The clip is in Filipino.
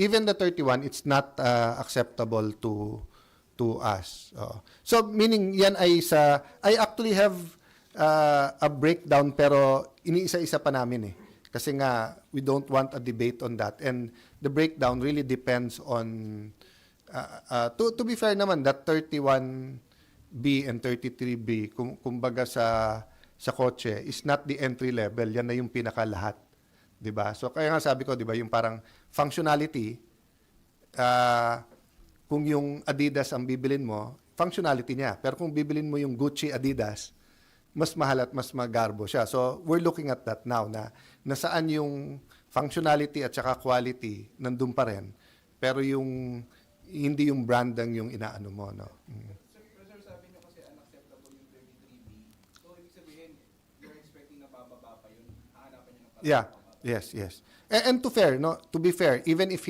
even the 31, it's not uh, acceptable to to us. Oo. So meaning yan ay sa I actually have uh, a breakdown pero iniisa-isa pa namin eh. Kasi nga we don't want a debate on that and the breakdown really depends on uh, uh, to to be fair naman that 31B and 33B kum, kumbaga sa sa kotse is not the entry level yan na yung pinakalahat 'di ba so kaya nga sabi ko 'di ba yung parang functionality ah, kung yung Adidas ang bibilin mo, functionality niya. Pero kung bibilin mo yung Gucci Adidas, mas mahal at mas magarbo siya. So, we're looking at that now na nasaan yung functionality at saka quality nandun pa rin. Pero yung hindi yung branding yung inaano mo, no. Mm. Sir, pero sir, sabi niyo kasi unacceptable yung 33B. So, ibig sabihin, you're expecting na bababa pa yun. Hahanapan niyo ng parang Yeah. Yes, yes. And, and to fair, no, to be fair, even if